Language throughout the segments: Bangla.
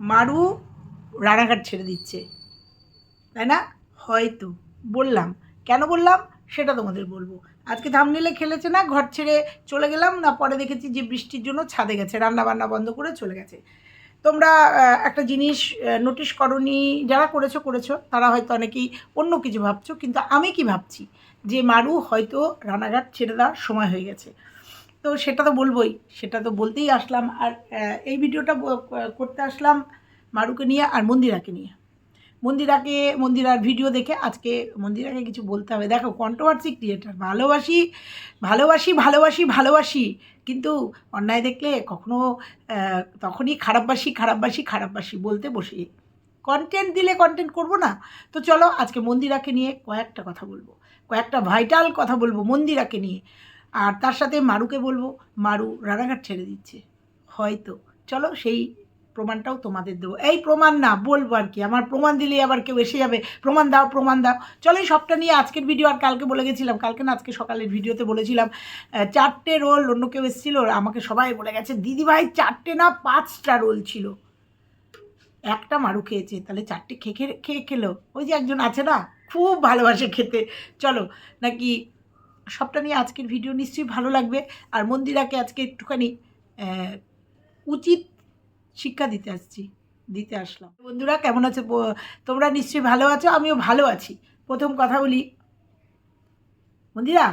মারু রানাঘাট ছেড়ে দিচ্ছে। তাই না? হয়তো। বললাম। কেন বললাম? সেটা তোমাদের বলব। আজকে থামনিলে খেলেছে না, ঘর ছেড়ে চলে গেলাম, না পরে দেখেছি যে বৃষ্টির জন্য ছাদে গেছে রান্না বান্না বন্ধ করে চলে গেছে। তোমরা একটা জিনিস নোটিশ করনি, যারা করেছ করেছ, তারা হয়তো অনেকেই অন্য কিছু ভাবছ, কিন্তু আমি কি ভাবছি? যে মারু হয়তো রানাঘাট ছেড়ে দেওয়ার সময় হয়ে গেছে। তো সেটা তো বলবোই, সেটা তো বলতেই আসলাম। আর এই ভিডিওটা করতে আসলাম মারুকে নিয়ে আর মন্দিরাকে নিয়ে। মন্দিরাকে, মন্দিরার ভিডিও দেখে আজকে মন্দিরাকে কিছু বলতে হবে। দেখো কন্ট্রোভার্সি ক্রিয়েটার ভালোবাসি ভালোবাসি ভালোবাসি ভালোবাসি। কিন্তু অন্যায় দেখলে কখনো তখনই খারাপবাসি খারাপবাসি খারাপবাসি বলতে বসি। কন্টেন্ট দিলে কন্টেন্ট করব না। তো চলো আজকে মন্দিরাকে নিয়ে কয়েকটা কথা বলব। কয়েকটা ভাইটাল কথা বলব মন্দিরাকে নিয়ে। আর তার সাথে মারুকে বলব, মারু রানাঘাট ছেড়ে দিচ্ছে। হয়তো। চলো সেই প্রমাণটাও তোমাদের দেবো। এই প্রমাণ না, বলব আর কি। আমার প্রমাণ দিলেই আবার কেউ এসে যাবে। প্রমাণ দাও প্রমাণ দাও। চলো এই সবটা নিয়ে আজকের ভিডিও আর কালকে বলে গেছিলাম। কালকে না, আজকে সকালের ভিডিওতে বলেছিলাম চারটে রোল অন্য কেউ এসেছিল, আমাকে সবাই বলে গেছে দিদিভাই চারটে না পাঁচটা রোল ছিল? একটা মারু খেয়েছে, তাহলে চারটে খেয়ে খেয়ে খেলো। ওই যে একজন আছে না, খুব ভালোবাসে খেতে। চলো, নাকি সবটা নিয়ে আজকের ভিডিও নিশ্চয়ই ভালো লাগবে। আর মন্দিরাকে আজকে একটুখানি উচিত শিক্ষা দিতে আসছি, দিতে আসলাম। বন্ধুরা, কেমন আছে? তোমরা নিশ্চয়ই ভালো আছো, আমিও ভালো আছি। প্রথম কথা বলি, মন্দিরা,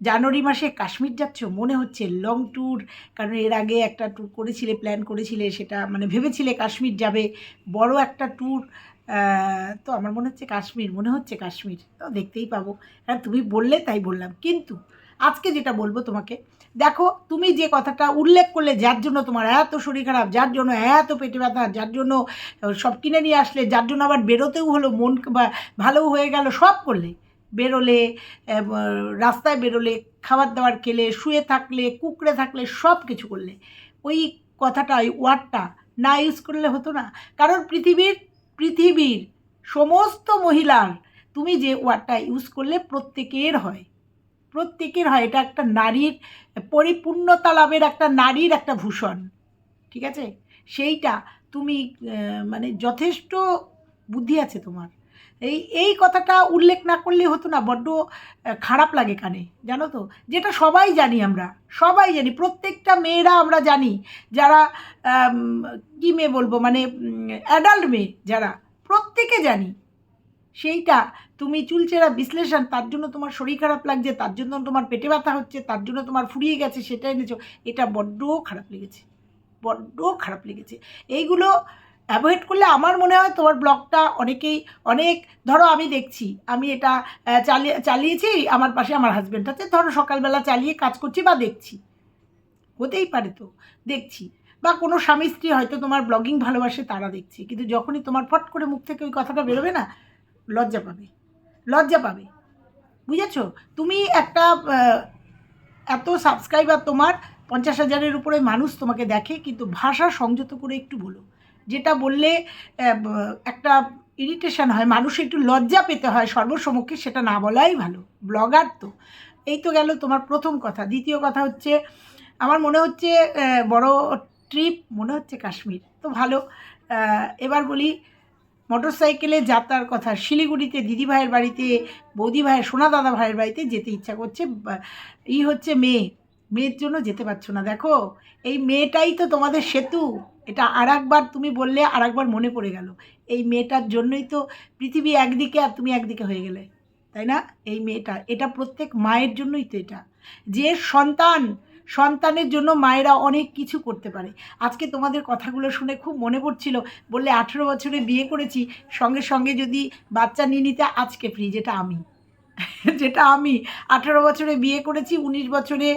জানুয়ারি মাসে কাশ্মীর যাচ্ছ? মনে হচ্ছে লং ট্যুর কারণ এর আগে একটা ট্যুর করেছিলে প্ল্যান করেছিলে, সেটা মানে ভেবেছিলে কাশ্মীর যাবে। বড় একটা ট্যুর তো আমার মনে হচ্ছে কাশ্মীর, মনে হচ্ছে কাশ্মীর। তো দেখতেই পাবো। হ্যাঁ তুমি বললে তাই বললাম। কিন্তু আজকে যেটা বলব তোমাকে, দেখো, তুমি যে কথাটা উল্লেখ করলে, যার জন্য তোমার এত শরীর খারাপ, যার জন্য এত পেটে ব্যথা, যার জন্য সব কিনে নিয়ে আসলে, যার জন্য আবার বেরোতেও হলো, মন ভালো হয়ে গেল, সব করলে। বেরোলে রাস্তায় বেরোলে খাবার দাবার খেলে, শুয়ে থাকলে, কুকড়ে থাকলে, সব কিছু করলে। ওই কথাটা, ওই ওয়ার্ডটা না ইউজ করলে হতো না। কারণ পৃথিবীর পৃথিবীর সমস্ত মহিলার, তুমি যে ওয়ার্ডটা ইউজ করলে প্রত্যেকের হয়। প্রত্যেকের হয়। এটা একটা নারীর পরিপূর্ণতা লাভের একটা নারীর একটা ভূষণ। ঠিক আছে? সেইটা তুমি মানে যথেষ্ট বুদ্ধি আছে তোমার। এই এই কথাটা উল্লেখ না করলে হতো না, বড্ড খারাপ লাগে কানে, জানো তো? যেটা সবাই জানি আমরা, সবাই জানি, প্রত্যেকটা মেয়েরা আমরা জানি, যারা কী মেয়ে বলব মানে অ্যাডাল্ট মেয়ে যারা, প্রত্যেকে জানি, সেইটা তুমি চুলচেরা বিশ্লেষণ, তার জন্য তোমার শরীর খারাপ লাগছে, তার জন্য তোমার পেটে ব্যথা হচ্ছে, তার জন্য তোমার ফুরিয়ে গেছে সেটা এনেছো, এটা বড্ড খারাপ লেগেছে, বড্ড খারাপ লেগেছে। এইগুলো অ্যাভয়েড করলে আমার মনে হয় তোমার ব্লগটা অনেকেই, অনেক, ধরো আমি দেখছি, আমি এটা চালিয়ে, চালিয়েছি, আমার পাশে আমার হাজব্যান্ড আছে, ধরো সকালবেলা চালিয়ে কাজ করছি বা দেখছি। হতেই পারে তো, দেখছি। বা কোনো স্বামী স্ত্রী হয়তো তোমার ব্লগিং ভালোবাসে, তারা দেখছে। কিন্তু যখনই তোমার ফট করে মুখ থেকে ওই কথাটা বেরোবে না, লজ্জা পাবে। লজ্জা পাবে। বুঝেছ? তুমি একটা এত সাবস্ক্রাইবার তোমার, পঞ্চাশ হাজারের উপরে মানুষ তোমাকে দেখে, কিন্তু ভাষা সংযত করে একটু বলো। যেটা বললে একটা ইরিটেশন হয় মানুষ একটু লজ্জা পেতে হয় সর্বসমক্ষে, সেটা না বলাই ভালো, ব্লগার তো। এই তো গেল তোমার প্রথম কথা। দ্বিতীয় কথা হচ্ছে, আমার মনে হচ্ছে বড় ট্রিপ মনে হচ্ছে কাশ্মীর, তো ভালো। এবার বলি মোটর সাইকেলে যাত্রার কথা, শিলিগুড়িতে দিদি ভাইয়ের বাড়িতে, বৌদি ভাইয়ের, সোনা দাদা ভাইয়ের বাড়িতে যেতে ইচ্ছা করছে ই হচ্ছে মেয়ে। মেয়ের জন্য যেতে পারছ না, দেখো। এই মেয়েটাই তো তোমাদের সেতু। এটা আর একবার তুমি বললে আর একবার মনে পড়ে গেল। এই মেয়েটার জন্যই তো পৃথিবী একদিকে আর তুমি একদিকে হয়ে গেলে, তাই না? এই মেয়েটা, এটা প্রত্যেক মায়ের জন্যই তো এটা। যে সন্তান, সন্তানের জন্য মায়েরা অনেক কিছু করতে পারে। আজকে তোমাদের কথাগুলো শুনে খুব মনে পড়ছিল, বললে আঠেরো বছরে বিয়ে করেছি, সঙ্গে সঙ্গে যদি বাচ্চা নিয়ে নিতে আজকে ফ্রি, যেটা আমি। যেটা আমি আঠেরো বছরে বিয়ে করেছি, উনিশ বছরে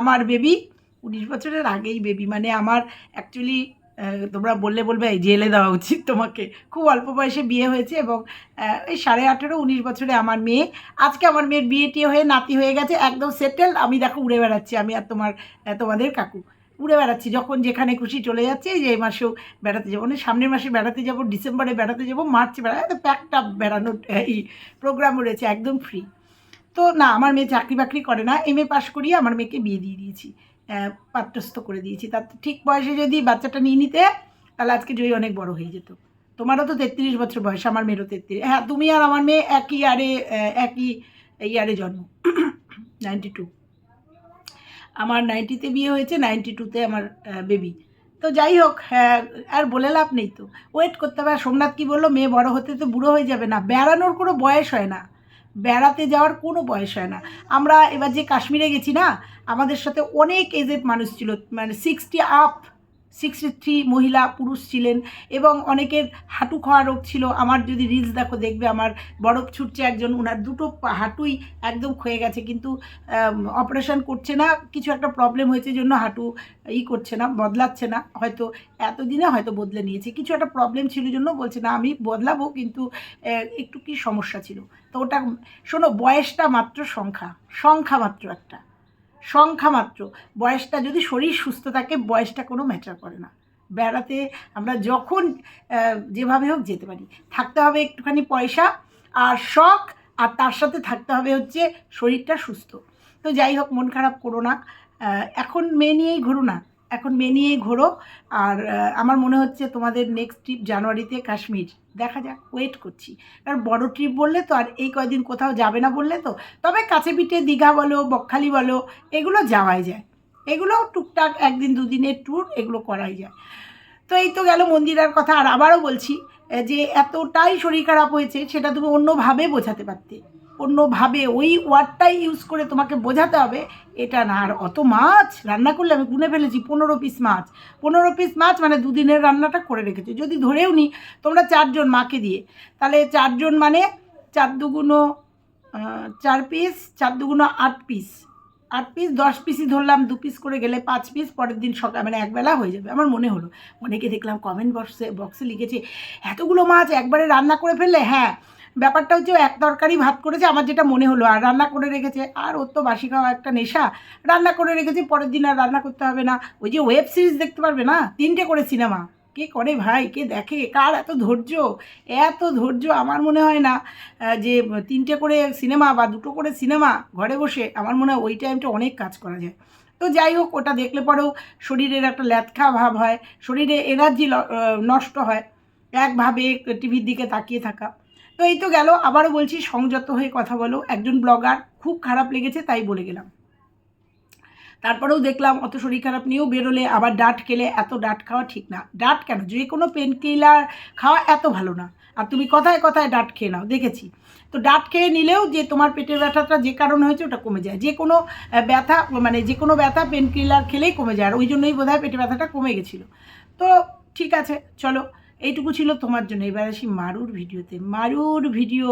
আমার বেবি উনিশ বছরের আগেই বেবি মানে আমার অ্যাকচুয়ালি তোমরা বললে বলবে, এই জেলে দেওয়া উচিত তোমাকে। খুব অল্প বয়সে বিয়ে হয়েছে এবং এই সাড়ে আঠেরো, উনিশ বছরে আমার মেয়ে। আজকে আমার মেয়ের বিয়ে টিয়ে হয়ে নাতি হয়ে গেছে, একদম সেটেল আমি দেখো উড়ে বেড়াচ্ছি, আমি আর তোমার তোমাদের কাকু। উড়ে বেড়াচ্ছি। যখন যেখানে খুশি চলে যাচ্ছে যে এই মাসেও বেড়াতে যাব। মানে সামনের মাসে বেড়াতে যাব ডিসেম্বরে বেড়াতে যাব মার্চে বেড়া বেড়াতে প্যাকটা বেড়ানোর এই প্রোগ্রাম রয়েছে একদম ফ্রি তো না আমার মেয়ে চাকরি বাকরি করে না। এম এ পাশ করিয়ে আমার মেয়েকে বিয়ে দিয়ে দিয়েছি। পাত্রস্থ করে দিয়েছি। তার ঠিক বয়সে যদি বাচ্চাটা নিয়ে নিতে তাহলে আজকে জয়ী অনেক বড় হয়ে যেত। তোমারও তো তেত্রিশ বছর বয়স আমার মেয়েরও তেত্রিশ। হ্যাঁ তুমি আর আমার মেয়ে একই আহ, একই ইয়ারে জন্ম। নাইনটি টু আমার নাইনটিতে বিয়ে হয়েছে নাইনটি টুতে আমার বেবি তো যাই হোক হ্যাঁ আর বলে লাভ নেই তো। ওয়েট করতে হবে। আর সোমনাথ কী বলল? মেয়ে বড় হতে তো বুড়ো হয়ে যাবে না। বেড়ানোর কোনো বয়স হয় না। বেড়াতে যাওয়ার কোনো বয়স হয় না। আমরা এবার যে কাশ্মীরে গেছি না, আমাদের সাথে অনেক এজেড মানুষ ছিল। মানে সিক্সটি আপ সিক্সটি থ্রি মহিলা পুরুষ ছিলেন এবং অনেকের হাঁটু খাওয়া রোগ ছিল। আমার যদি রিলস দেখো, দেখবে আমার বরফ ছুটছে একজন ওনার দুটো হাঁটুই একদম ক্ষয়ে গেছে। কিন্তু অপারেশন করছে না, কিছু একটা প্রবলেম হয়েছে জন্য হাঁটু ই করছে না, বদলাচ্ছে না। হয়তো এতদিনে হয়তো বদলে নিয়েছে। কিছু একটা প্রবলেম ছিল জন্য বলছে, না, আমি বদলাবো। কিন্তু একটু কি সমস্যা ছিল? তো ওটা, শোনো, বয়সটা মাত্র সংখ্যা। সংখ্যা মাত্র একটা। সংখ্যা মাত্র। বয়সটা যদি শরীর সুস্থ থাকে, বয়সটা কোনো ম্যাটার করে না। বেড়াতে আমরা যখন যেভাবে হোক যেতে পারি। থাকতে হবে একটুখানি পয়সা আর শখ, আর তার সাথে থাকতে হবে হচ্ছে শরীরটা সুস্থ। তো যাই হোক, মন খারাপ করো না। এখন মেয়ে নিয়েই ঘোরো না। এখন মেয়ে নিয়েই ঘোরো। আর আমার মনে হচ্ছে তোমাদের নেক্সট ট্রিপ জানুয়ারিতে কাশ্মীর। দেখা যাক ওয়েট করছি। কারণ বড় ট্রিপ বললে তো আর এই কয়দিন কোথাও যাবে না বললে তো। তবে কাছে পিঠে দীঘা বলো, বকখালি বলো, এগুলো যাওয়াই যায়। এগুলো টুকটাক একদিন দুদিনের ট্যুর এগুলো করাই যায়। তো এই তো গেল মন্দিরের কথা। আর আবারও বলছি যে এতটাই শরীর খারাপ হয়েছে, সেটা তুমি অন্যভাবে বোঝাতে পারতে। অন্যভাবে ওই ওয়ার্ডটাই ইউজ করে তোমাকে বোঝাতে হবে। এটা না, আর অত মাছ রান্না করলে আমি গুনে ফেলেছি, পনেরো পিস মাছ। পনেরো পিস মাছ মানে দুদিনের রান্নাটা করে রেখেছি। যদি ধরেও নি, তোমরা চারজন মাকে দিয়ে, তাহলে চারজন মানে চার দুগুনো চার পিস চার দুগুনো আট পিস আট পিস দশ পিসই ধরলাম, দু পিস করে গেলে পাঁচ পিস পরের দিন সকাল মানে একবেলা হয়ে যাবে। আমার মনে হলো অনেকে দেখলাম কমেন্ট বক্সে বক্সে লিখেছে, এতগুলো মাছ একবারে রান্না করে ফেললে? হ্যাঁ ব্যাপারটা হচ্ছে এক তরকারি ভাত করেছে, আমার যেটা মনে হলো, আর রান্না করে রেখেছে। আর ওর তো বাসি খাওয়া একটা নেশা। রান্না করে রেখেছে, পরের দিন আর রান্না করতে হবে না। ওই যে ওয়েব সিরিজ দেখতে পারবে না? তিনটে করে সিনেমা কে করে ভাই? কে দেখে? কার এত ধৈর্য? এত ধৈর্য আমার মনে হয় না যে তিনটে করে সিনেমা বা দুটো করে সিনেমা ঘরে বসে আমার মনে হয় ওই টাইমটা অনেক কাজ করা যায়। তো যাই হোক, ওটা দেখলে পরেও শরীরের একটা ল্যাথখা ভাব হয়। শরীরে এনার্জি নষ্ট হয়। একভাবে টিভির দিকে তাকিয়ে থাকা। তো এই তো গেল, আবারও বলছি সংযত হয়ে কথা বলো। একজন ব্লগার খুব খারাপ লেগেছে, তাই বলে গেলাম। তারপরেও দেখলাম, অত শরীর খারাপ নিয়েও বেরোলে, আবার ডাট খেলে, এত ডাট খাওয়া ঠিক না। ডাট কেন? যে কোনো পেন কিলার খাওয়া এত ভালো না। আর তুমি কথায় কথায় ডাট খেয়ে নাও, দেখেছি। তো ডাট খেয়ে নিলেও যে তোমার পেটের ব্যথাটা যে কারণে হয়েছে, ওটা কমে যায়। যে কোনো ব্যথা মানে যে কোনো ব্যথা পেন কিলার খেলেই কমে যায়। আর ওই জন্যই বোধহয় পেটে ব্যথাটা কমে গেছিল। তো ঠিক আছে, চলো। এইটুকু ছিল তোমার জন্য। এবার আসি মারুর ভিডিওতে। মারুর ভিডিও।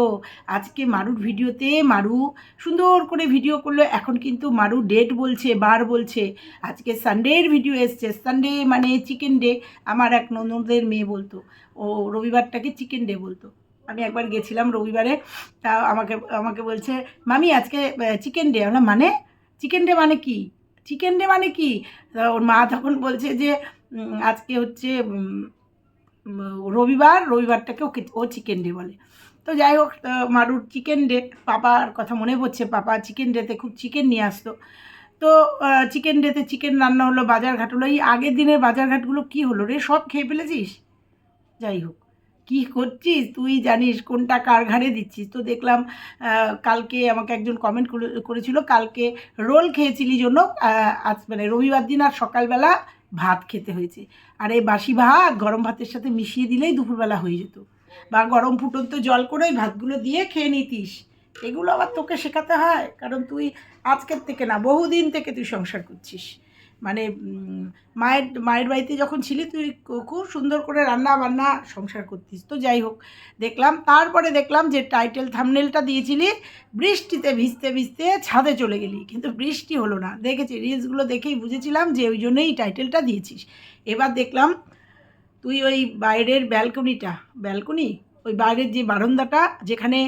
আজকে মারুর ভিডিওতে মারু সুন্দর করে ভিডিও করল। এখন কিন্তু মারু ডেট বলছে, বার বলছে। আজকে সানডের ভিডিও এসছে। সানডে মানে চিকেন ডে, আমার এক ননদের মেয়ে বলতো। ও রবিবারটাকে চিকেন ডে বলতো। আমি একবার গেছিলাম রবিবারে, তা আমাকে আমাকে বলছে, মামি, আজকে চিকেন ডে। আমরা মানে? চিকেন ডে মানে কি? চিকেন ডে মানে কি? ওর মা তখন বলছে যে আজকে হচ্ছে রবিবার, রবিবারটাকে ওকে, ও চিকেন ডে বলে। তো যাই হোক মারুর চিকেন ডে পাপার কথা মনে পড়ছে, পাপা চিকেন ডেতে খুব চিকেন নিয়ে আসতো। তো চিকেন ডেতে চিকেন রান্না হলো বাজার ঘাট হলো। এই আগের দিনের বাজার ঘাটগুলো কী হলো রে? সব খেয়ে ফেলেছিস? যাই হোক, কী করছিস? তুই জানিস কোনটা কার ঘাড়ে দিচ্ছিস? তো দেখলাম কালকে আমাকে একজন কমেন্ট করেছিল, কালকে রোল খেয়েছিলি জন্য আজ মানে রবিবার দিন আর সকালবেলা ভাত খেতে হয়েছে। আর এই বাসি ভাত গরম ভাতের সাথে মিশিয়ে দিলেই দুপুরবেলা হয়ে যেত। বা গরম ফুটন্ত জল করে ওই ভাতগুলো দিয়ে খেয়ে নিতিস। এগুলো আবার তোকে শেখাতে হয়, কারণ তুই আজকের থেকে না, বহুদিন থেকে তুই সংসার করছিস। মানে মায়ের মায়ের বাড়িতে যখন ছিলি তুই খুব সুন্দর করে রান্না বান্না সংসার করতিস। তো যাই হোক, দেখলাম, তারপরে দেখলাম যে টাইটেল থামনেলটা দিয়েছিলি, বৃষ্টিতে ভিজতে ভিজতে ছাদে চলে গেলি। কিন্তু বৃষ্টি হলো না। দেখেছি, রিলসগুলো দেখেই বুঝেছিলাম যে ওই জন্যই টাইটেলটা দিয়েছিস। এবার দেখলাম, তুই ওই বাইরের ব্যালকনিটা, ব্যালকনি? ওই বাইরের যে বারান্দাটা, যেখানে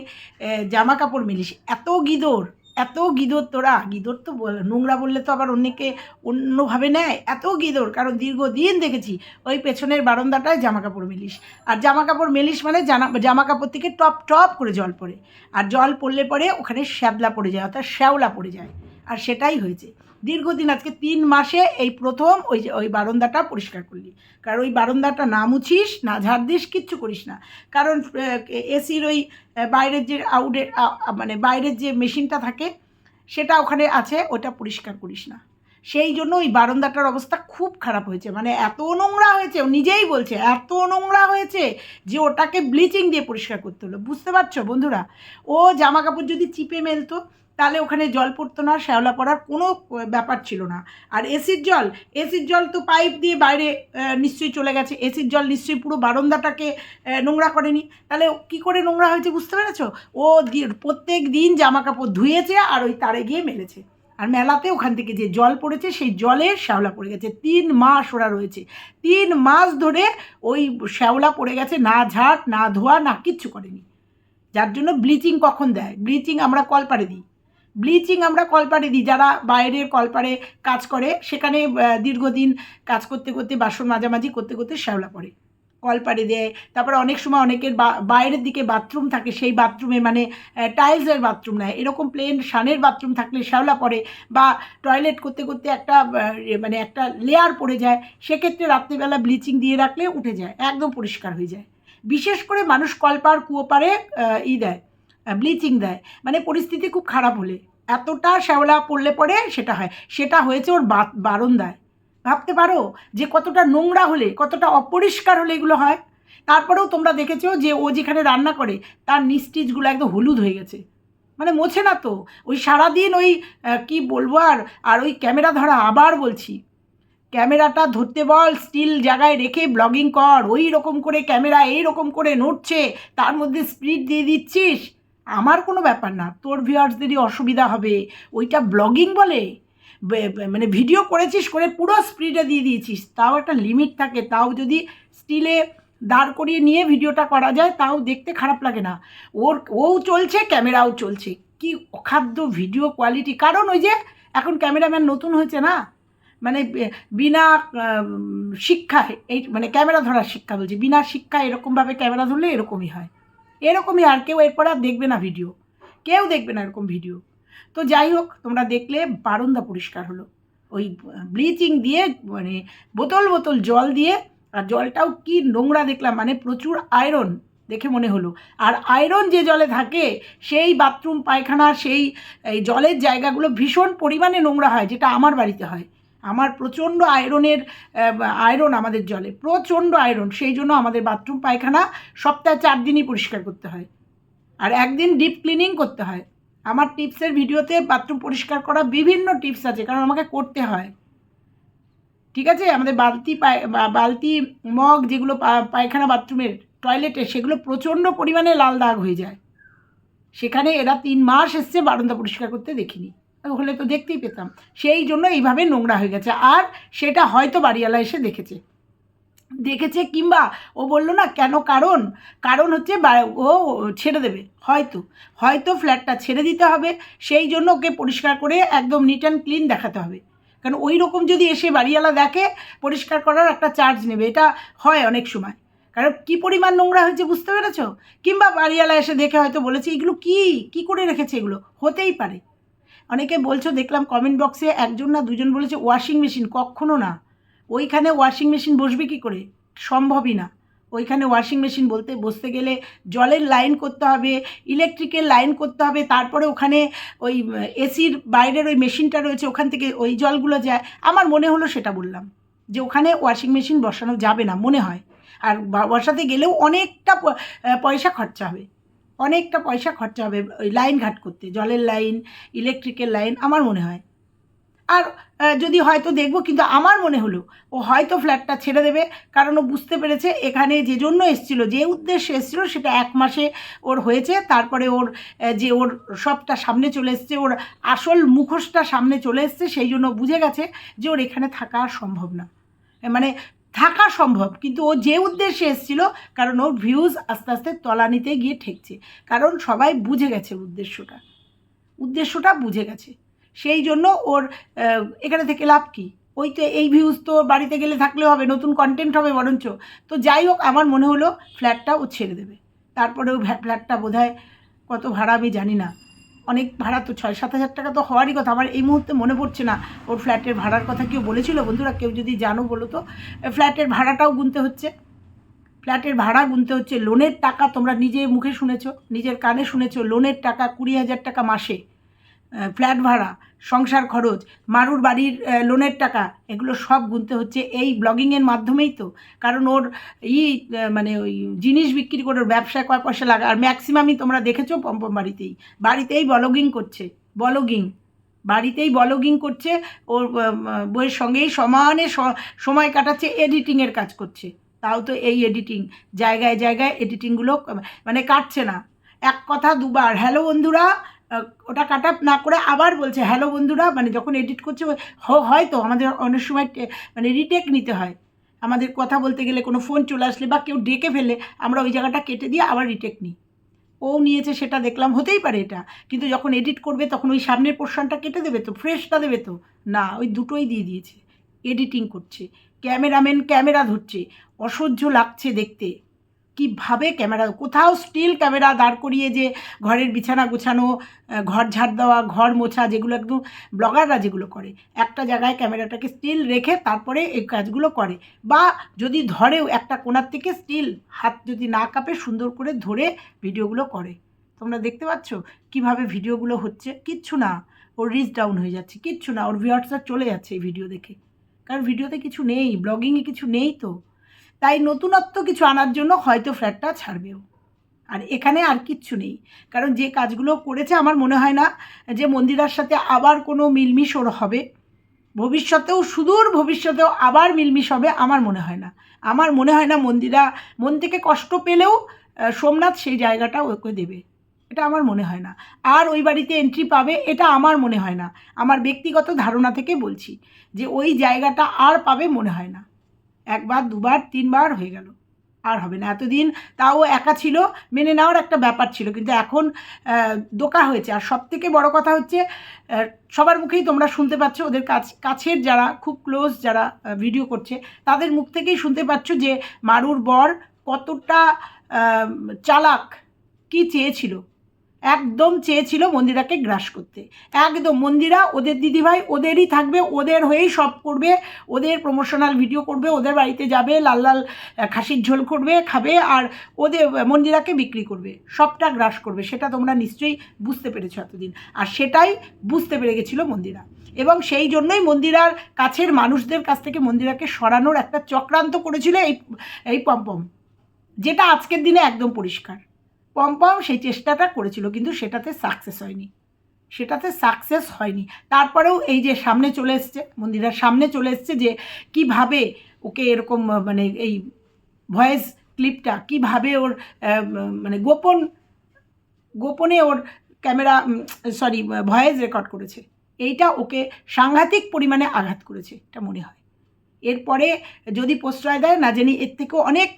জামা কাপড় মিলিস, এত গিদর! এত গিদর তোরা? গিদর তো বল, নোংরা বললে তো আবার অন্যকে অন্যভাবে নেয়। এত গিদর, কারণ দীর্ঘদিন দেখেছি, ওই পেছনের বারান্দাটায় জামা কাপড় মেলিস। আর জামা কাপড় মেলিস মানে জামা কাপড় থেকে টপ টপ করে জল পড়ে। আর জল পড়লে পরে ওখানে শ্যাবলা পড়ে যায়, অর্থাৎ শ্যাওলা পড়ে যায়। আর সেটাই হয়েছে। দীর্ঘদিন আজকে তিন মাসে এই প্রথম ওই যে, ওই বারান্দাটা পরিষ্কার করলি। কারণ ওই বারান্দাটা না মুছিস, না ঝাড় দিস, কিচ্ছু করিস না। কারণ এসির ওই বাইরের যে আউটের মানে বাইরের যে মেশিনটা থাকে, সেটা ওখানে আছে, ওটা পরিষ্কার করিস না। সেই জন্য ওই বারান্দাটার অবস্থা খুব খারাপ হয়েছে। মানে এত নোংরা হয়েছে, ও নিজেই বলছে, এত নোংরা হয়েছে যে ওটাকে ব্লিচিং দিয়ে পরিষ্কার করতে হলো। বুঝতে পারছ বন্ধুরা? ও জামা কাপড় যদি চিপে মেলতো তাহলে ওখানে জল পড়তো না, শ্যাওলা পড়ার কোনো ব্যাপার ছিল না। আর এসির জল এসির জল তো পাইপ দিয়ে বাইরে নিশ্চয়ই চলে গেছে। এসির জল নিশ্চয়ই পুরো বারান্দাটাকে নোংরা করেনি। তাহলে কি করে নোংরা হয়েছে বুঝতে পেরেছ? ও প্রত্যেক দিন জামা কাপড় ধুয়েছে আর ওই তারে গিয়ে মেলেছে। আর মেলাতে ওখান থেকে যে জল পড়েছে, সেই জলের শ্যাওলা পড়ে গেছে। তিন মাস ওরা রয়েছে। তিন মাস ধরে ওই শ্যাওলা পড়ে গেছে, না ঝাড় না ধোয়া, না কিচ্ছু করেনি। যার জন্য ব্লিচিং কখন দেয়? ব্লিচিং আমরা কলপাড়ে দিই। ব্লিচিং আমরা কলপাড়ে দিই, যারা বাইরের কলপাড়ে কাজ করে, সেখানে দীর্ঘদিন কাজ করতে করতে, বাসন মাঝামাঝি করতে করতে শ্যাওলা পড়ে। কলপাড়ে দেয়, তারপরে অনেক সময় অনেকের বাইরের দিকে বাথরুম থাকে, সেই বাথরুমে মানে টাইলসের বাথরুম নেয়। এরকম প্লেন সানের বাথরুম থাকলে শ্যাওলা পড়ে বা টয়লেট করতে করতে একটা মানে একটা লেয়ার পড়ে যায়, সেক্ষেত্রে রাত্রিবেলা ব্লিচিং দিয়ে রাখলে উঠে যায়, একদম পরিষ্কার হয়ে যায়। বিশেষ করে মানুষ কলপার কুয়োপারে ই দেয়। ব্লিচিং দেয়। মানে পরিস্থিতি খুব খারাপ হলে। এতটা শ্যাওলা পড়লে পরে সেটা হয়। সেটা হয়েছে ওর বা- বারান্দায় ভাবতে পারো যে কতটা নোংরা হলে, কতটা অপরিষ্কার হলে এগুলো হয়। তারপরেও তোমরা দেখেছ যে ও যেখানে রান্না করে, তার নিস্টিচগুলো একদম হলুদ হয়ে গেছে। মানে মোছে না তো। ওই সারাদিন ওই কি বলব আর আর ওই ক্যামেরা ধরা আবার বলছি। ক্যামেরাটা ধরতে বল স্টিল জায়গায় রেখে ব্লগিং কর। ওই রকম করে ক্যামেরা, এই রকম করে নড়ছে। তার মধ্যে স্পিড দিয়ে দিচ্ছিস। আমার কোনো ব্যাপার না, তোর ভিউয়ার্সদেরই অসুবিধা হবে। ওইটা ব্লগিং বলে? মানে ভিডিও করেছিস করে পুরো স্পিডে দিয়ে দিয়েছিস, তাও একটা লিমিট থাকে, তাও যদি স্টিলে দাঁড় করিয়ে নিয়ে ভিডিওটা করা যায়, তাও দেখতে খারাপ লাগে না। ওর, ও চলছে, ক্যামেরাও চলছে, কি অখাদ্য ভিডিও কোয়ালিটি, কারণ ওই যে এখন ক্যামেরাম্যান নতুন হয়েছে না? মানে বিনা শিক্ষায়, এই মানে ক্যামেরা ধরার শিক্ষা বলছি, বিনা শিক্ষায় এরকমভাবে ক্যামেরা ধরলে এরকমই হয়। এরকমই আর কেউ এরপর আর দেখবে না ভিডিও কেউ দেখবে না এরকম ভিডিও তো যাই হোক, তোমরা দেখলে বারান্দা পরিষ্কার হলো। ওই ব্লিচিং দিয়ে মানে বোতল বোতল জল দিয়ে, আর জলটাও কি নোংরা দেখলাম মানে প্রচুর আয়রন দেখে মনে হলো। আর আয়রন যে জলে থাকে, সেই বাথরুম পায়খানা, সেই জলের জায়গাগুলো ভীষণ পরিমাণে নোংরা হয়, যেটা আমার বাড়িতে হয়। আমার প্রচণ্ড আয়রনের আয়রন আমাদের জলে, প্রচণ্ড আয়রন, সেই জন্য আমাদের বাথরুম, পায়খানা সপ্তাহে চার দিনই পরিষ্কার করতে হয়। আর একদিন ডিপ ক্লিনিং করতে হয়। আমার টিপসের ভিডিওতে বাথরুম পরিষ্কার করা বিভিন্ন টিপস আছে, কারণ আমাকে করতে হয়। ঠিক আছে? আমাদের বালতি পায় বালতি, মগ যেগুলো পায়খানা বাথরুমের, টয়লেটে, সেগুলো প্রচণ্ড পরিমাণে লাল দাগ হয়ে যায়। সেখানে এরা তিন মাস এসছে বারান্দা পরিষ্কার করতে দেখিনি। হলে তো দেখতেই পেতাম। সেই জন্য এইভাবে নোংরা হয়ে গেছে। আর সেটা হয়তো বাড়িওয়ালা এসে দেখেছে। দেখেছে কিংবা ও বলল, না, কেন কারণ? কারণ হচ্ছে ও ছেড়ে দেবে। হয়তো। হয়তো ফ্ল্যাটটা ছেড়ে দিতে হবে। সেই জন্য ওকে পরিষ্কার করে একদম নিট অ্যান্ড ক্লিন দেখাতে হবে। কারণ ওই রকম যদি এসে বাড়িওয়ালা দেখে, পরিষ্কার করার একটা চার্জ নেবে। এটা হয় অনেক সময়। কারণ কী পরিমাণ নোংরা হয়েছে বুঝতে পেরেছ? কিংবা বাড়িওয়ালা এসে দেখে হয়তো বলেছে, এগুলো কি? কি করে রেখেছে এগুলো? হতেই পারে। অনেকে বলছো, দেখলাম কমেন্ট বক্সে একজন না দুজন বলেছে ওয়াশিং মেশিন কখনো না। ওইখানে ওয়াশিং মেশিন বসবে কি করে? সম্ভবই না। ওইখানে ওয়াশিং মেশিন বলতে, বসতে গেলে জলের লাইন করতে হবে ইলেকট্রিকের লাইন করতে হবে, তারপরে ওখানে ওই এসির বাইরের ওই মেশিনটা রয়েছে, ওখান থেকে ওই জলগুলো যায়। আমার মনে হলো সেটা বললাম, যে ওখানে ওয়াশিং মেশিন বসানো যাবে না, মনে হয়। আর বসাতে গেলেও অনেকটা পয়সা খরচা হবে। অনেকটা পয়সা খরচা হবে ওই লাইন ঘাট করতে, জলের লাইন ইলেকট্রিকের লাইন, আমার মনে হয়। আর যদি হয়তো দেখব, কিন্তু আমার মনে হলো, ও হয়তো ফ্ল্যাটটা ছেড়ে দেবে, কারণ ও বুঝতে পেরেছে এখানে যে জন্য এসেছিল, যে উদ্দেশ্যে এসেছিল, সেটা এক মাসে ওর হয়েছে, তারপরে ওর যে ওর সবটা সামনে চলে এসছে, ওর আসল মুখোশটা সামনে চলে এসছে, সেই জন্য বুঝে গেছে যে ওর এখানে থাকা সম্ভব না। মানে থাকা সম্ভব। কিন্তু ও যে উদ্দেশ্যে এসেছিল, কারণ ওর ভিউজ আস্তে আস্তে তলানিতে গিয়ে ঠেকছে। কারণ সবাই বুঝে গেছে উদ্দেশ্যটা। উদ্দেশ্যটা বুঝে গেছে। সেই জন্য ওর এখানে থেকে লাভ কী? ওই তো এই ভিউজ তো বাড়িতে গেলে থাকলেও হবে, নতুন কন্টেন্ট হবে বরঞ্চ। তো যাই হোক, আমার মনে হলো ফ্ল্যাটটা ও ছেড়ে দেবে। তারপরে ও ফ্ল্যাটটা বোধ কত ভাড়া আমি জানি না। অনেক ভাড়া তো ছয়, সাত হাজার টাকা তো হওয়ারই কথা। আমার এই মুহূর্তে মনে পড়ছে না ওর ফ্ল্যাটের ভাড়ার কথা কেউ বলেছিল? বন্ধুরা, কেউ যদি জানো বলো তো। ফ্ল্যাটের ভাড়াটাও গুনতে হচ্ছে। ফ্ল্যাটের ভাড়া গুনতে হচ্ছে। লোনের টাকা তোমরা নিজে মুখে শুনেছো, নিজের কানে শুনেছ। লোনের টাকা কুড়ি হাজার টাকা মাসে। ফ্ল্যাট ভাড়া, সংসার খরচ, মারুর বাড়ির লোনের টাকা, এগুলো সব গুনতে হচ্ছে এই ব্লগিংয়ের মাধ্যমেই তো। কারণ ওর ই মানে ওই জিনিস বিক্রি করে ওর ব্যবসায় কয় পয়সা লাগা, আর ম্যাক্সিমামই তোমরা দেখেছ পম্পম বাড়িতেই। বাড়িতেই ব্লগিং করছে ব্লগিং বাড়িতেই ব্লগিং করছে, ওর বইয়ের সঙ্গেই সমানে সময় কাটাচ্ছে এডিটিংয়ের কাজ করছে। তাও তো এই এডিটিং জায়গায় জায়গায় এডিটিংগুলো মানে কাটছে না। এক কথা দুবার হ্যালো বন্ধুরা ওটা কাট আপ না করে আবার বলছে হ্যালো বন্ধুরা মানে যখন এডিট করছে হয়তো আমাদের অনেক সময় মানে রিটেক নিতে হয়। আমাদের কথা বলতে গেলে কোনো ফোন চলে আসলে বা কেউ ডেকে ফেলে আমরা ওই জায়গাটা কেটে দিয়ে আবার রিটেক নিই। ও নিয়েছে, সেটা দেখলাম, হতেই পারে এটা। কিন্তু যখন এডিট করবে, তখন ওই সামনের পোর্শনটা কেটে দেবে তো ফ্রেশটা দেবে তো। না, ওই দুটোই দিয়ে দিয়েছে এডিটিং করছে। ক্যামেরাম্যান ক্যামেরা ধরছে, অসহ্য লাগছে দেখতে। কীভাবে ক্যামেরা, কোথাও স্টিল ক্যামেরা দাঁড় করিয়ে যে ঘরের বিছানা গোছানো ঘর ঝাড় দেওয়া, ঘর মোছা যেগুলো একদম ব্লগাররা যেগুলো করে, একটা জায়গায় ক্যামেরাটাকে স্টিল রেখে তারপরে এই কাজগুলো করে বা যদি ধরেও একটা কোণার থেকে স্টিল হাত যদি না কাঁপে সুন্দর করে ধরে ভিডিওগুলো করে। তোমরা দেখতে পাচ্ছ কীভাবে ভিডিওগুলো হচ্ছে? কিচ্ছু না, ওর রিচ ডাউন হয়ে যাচ্ছে, কিচ্ছু না, ওর ভিউয়ার্সরা চলে যাচ্ছে এই ভিডিও দেখে। কারণ ভিডিওতে কিছু নেই ব্লগিংয়ে কিছু নেই তো। তাই নতুনত্ব কিছু আনার জন্য হয়তো ফ্ল্যাটটা ছাড়বেও। আর এখানে আর কিচ্ছু নেই। কারণ যে কাজগুলো করেছে, আমার মনে হয় না যে মন্দিরার সাথে আবার কোনো মিলমিশ ওর হবে। ভবিষ্যতেও, সুদূর ভবিষ্যতেও আবার মিলমিশ হবে আমার মনে হয় না। আমার মনে হয় না মন্দিরা, মন থেকে কষ্ট পেলেও সোমনাথ সেই জায়গাটা ওকে দেবে। এটা আমার মনে হয় না। আর ওই বাড়িতে এন্ট্রি পাবে, এটা আমার মনে হয় না। আমার ব্যক্তিগত ধারণা থেকে বলছি যে ওই জায়গাটা আর পাবে মনে হয় না। একবার, দুবার, তিনবার হয়ে গেল। আর হবে না। এতদিন তাও একা ছিল, মেনে নেওয়ার একটা ব্যাপার ছিল। কিন্তু এখন দোকা হয়েছে। আর সব থেকে বড় কথা হচ্ছে সবার মুখেই তোমরা শুনতে পাচ্ছ ওদের কাছ, কাছের যারা, খুব ক্লোজ যারা ভিডিও করছে, তাদের মুখ থেকেই শুনতে পাচ্ছ যে মারুর বর কতটা চালাক, কি চেয়েছিল। একদম চেয়েছিল মন্দিরাকে গ্রাস করতে। একদম, মন্দিরা ওদের দিদিভাই ওদেরই থাকবে, ওদের হয়েই সব করবে, ওদের প্রমোশনাল ভিডিও করবে, ওদের বাড়িতে যাবে, লাল লাল খাসির ঝোল করবে, খাবে আর ওদের মন্দিরাকে বিক্রি করবে, সবটা গ্রাস করবে, সেটা তোমরা নিশ্চয়ই বুঝতে পেরেছ এতদিন। আর সেটাই বুঝতে পেরে গেছিল মন্দিরা। এবং সেই জন্যই মন্দিরার কাছের মানুষদের কাছ থেকে মন্দিরাকে সরানোর একটা চক্রান্ত করেছিল এই এই পম্পম, যেটা আজকের দিনে একদম পরিষ্কার। পম্পম সেই চেষ্টাটা করেছিল, কিন্তু সেটাতে সাকসেস হয়নি। সেটাতে সাকসেস হয়নি। তারপরেও এই যে সামনে চলে এসছে, মন্দিরার সামনে চলে এসছে যে কীভাবে ওকে এরকম মানে এই ভয়েস ক্লিপটা কীভাবে ওর মানে গোপন, গোপনে ওর ক্যামেরা সরি ভয়েস রেকর্ড করেছে। এইটা ওকে সাংঘাতিক পরিমাণে আঘাত করেছে, এটা মনে হয়। এরপরে যদি প্রশ্রয় দেয়, না জানি এর থেকেও অনেক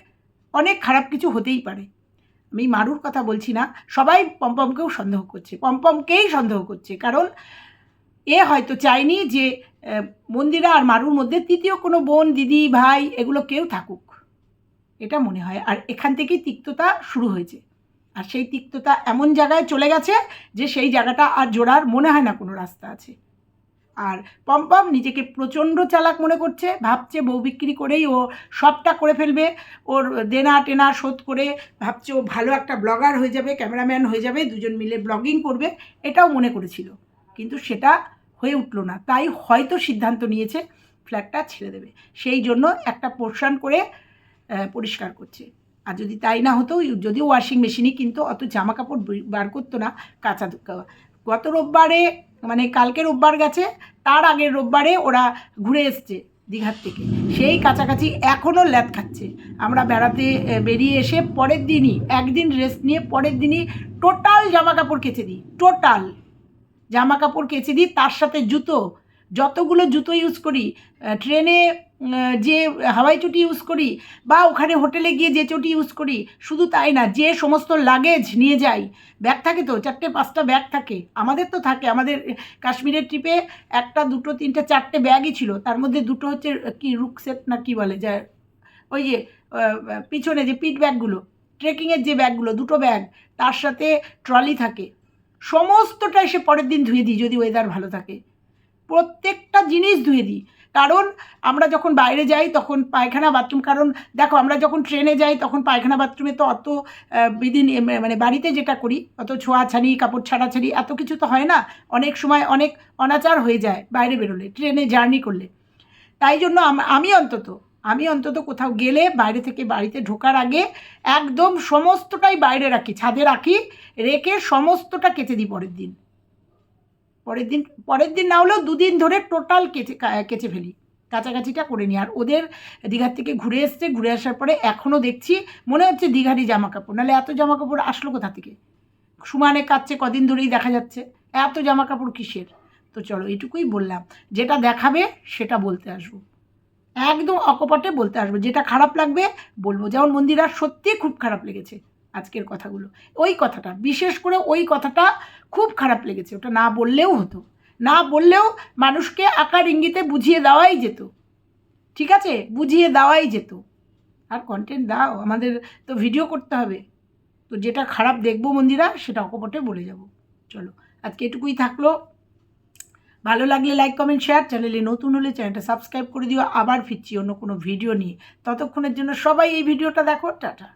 অনেক খারাপ কিছু হতেই পারে। আমি মারুর কথা বলছি না, সবাই পম্পমকেও সন্দেহ করছে, পম্পমকেই সন্দেহ করছে, কারণ এ হয়তো চায়নি যে মন্দিরা আর মারুর মধ্যে তৃতীয় কোনো বোন, দিদি, ভাই এগুলো কেউ থাকুক। এটা মনে হয়, আর এখান থেকেই তিক্ততা শুরু হয়েছে। আর সেই তিক্ততা এমন জায়গায় চলে গেছে যে সেই জায়গাটা আর জোড়ার মনে হয় না কোনো রাস্তা আছে। আর পম্পম নিজেকে প্রচণ্ড চালাক মনে করছে, ভাবছে বউ বিক্রি করেই ও সবটা করে ফেলবে, ওর দেনা টেনা শোধ করে ভাবছে ও ভালো একটা ব্লগার হয়ে যাবে, ক্যামেরাম্যান হয়ে যাবে, দুজন মিলে ব্লগিং করবে, এটাও মনে করেছিল। কিন্তু সেটা হয়ে উঠল না। তাই হয়তো সিদ্ধান্ত নিয়েছে ফ্ল্যাটটা ছেড়ে দেবে। সেই জন্য একটা পোর্শন করে পরিষ্কার করছে। আর যদি তাই না হতো যদিও ওয়াশিং মেশিনই, কিন্তু অত জামা কাপড় বার করতো না, কাঁচা গত রোববারে মানে কালকে রোববার গেছে, তার আগের রোববারে ওরা ঘুরে এসছে দীঘার থেকে। সেই কাছাকাছি এখনও ল্যাদ খাচ্ছে। আমরা বেড়াতে বেরিয়ে এসে পরের দিনই, একদিন রেস্ট নিয়ে পরের দিনই টোটাল জামা কাপড় কেচে দিই টোটাল জামা কাপড় কেচে দিই, তার সাথে জুতো, যতগুলো জুতো ইউজ করি ট্রেনে যে হাওয়াই চটি ইউজ করি বা ওখানে হোটেলে গিয়ে যে চটি ইউজ করি, শুধু তাই না, যে সমস্ত লাগেজ নিয়ে যাই ব্যাগ থাকে তো, চারটে, পাঁচটা ব্যাগ থাকে, আমাদের তো থাকে, আমাদের কাশ্মীরের ট্রিপে একটা, দুটো, তিনটে, চারটে ব্যাগই ছিল, তার মধ্যে দুটো হচ্ছে কি রুকসেট না কি বলে, যা, ওই যে পিছনে যে পিট ব্যাগগুলো ট্রেকিংয়ের যে ব্যাগগুলো দুটো ব্যাগ তার সাথে ট্রলি থাকে সমস্তটাই সে পরের দিন ধুয়ে দিই, যদি ওয়েদার ভালো থাকে, প্রত্যেকটা জিনিস ধুয়ে দিই কারণ আমরা যখন বাইরে যাই তখন পায়খানা বাথরুম কারণ দেখো আমরা যখন ট্রেনে যাই তখন পায়খানা বাথরুমে তো অত বিধি মানে বাড়িতে যেটা করি, অত ছোঁয়াছানি কাপড় ছাড়াছাড়ি, এত কিছু তো হয় না। অনেক সময় অনেক অনাচার হয়ে যায় বাইরে বেরোলে ট্রেনে জার্নি করলে। তাই জন্য আমি অন্তত আমি অন্তত কোথাও গেলে বাইরে থেকে বাড়িতে ঢোকার আগে একদম সমস্তটাই বাইরে রাখি, ছাদে রাখি, রেখে সমস্তটা কেচে দিই পরের দিন। পরের দিন পরের দিন না হলেও দুদিন ধরে টোটাল কেচে কেচে ফেলি। কাছাকাছিটা করে নিই। আর ওদের দীঘার থেকে ঘুরে এসছে, ঘুরে আসার পরে এখনও দেখছি, মনে হচ্ছে দীঘারই জামা কাপড় নাহলে এত জামা কাপড় আসলো কোথা থেকে? সুমানে কাচ্ছে কদিন ধরেই দেখা যাচ্ছে, এত জামা কাপড় কিসের? তো চলো, এইটুকুই বললাম। যেটা দেখাবে, সেটা বলতে আসব। একদম অকপটে বলতে আসব। যেটা খারাপ লাগবে, বলব। যেমন মন্দিরা সত্যি খুব খারাপ লেগেছে। আজকের কথাগুলো। ওই কথাটা, বিশেষ করে ওই কথাটা খুব খারাপ লেগেছে। ওটা না বললেও হতো। না বললেও মানুষকে আকার ইঙ্গিতে বুঝিয়ে দেওয়াই যেত। ঠিক আছে? বুঝিয়ে দেওয়াই যেত। আর কন্টেন্ট দাও, আমাদের তো ভিডিও করতে হবে। তো যেটা খারাপ দেখব মন্দিরা, সেটা অকপটে বলে যাব। চলো, আজকে এটুকুই থাকল। ভালো লাগলে লাইক কমেন্ট শেয়ার চ্যানেলে নতুন হলে চ্যানেলটা সাবস্ক্রাইব করে দিও। আবার ফিরছি অন্য কোনো ভিডিও নিয়ে। ততক্ষণের জন্য সবাই এই ভিডিওটা দেখো। টাটা।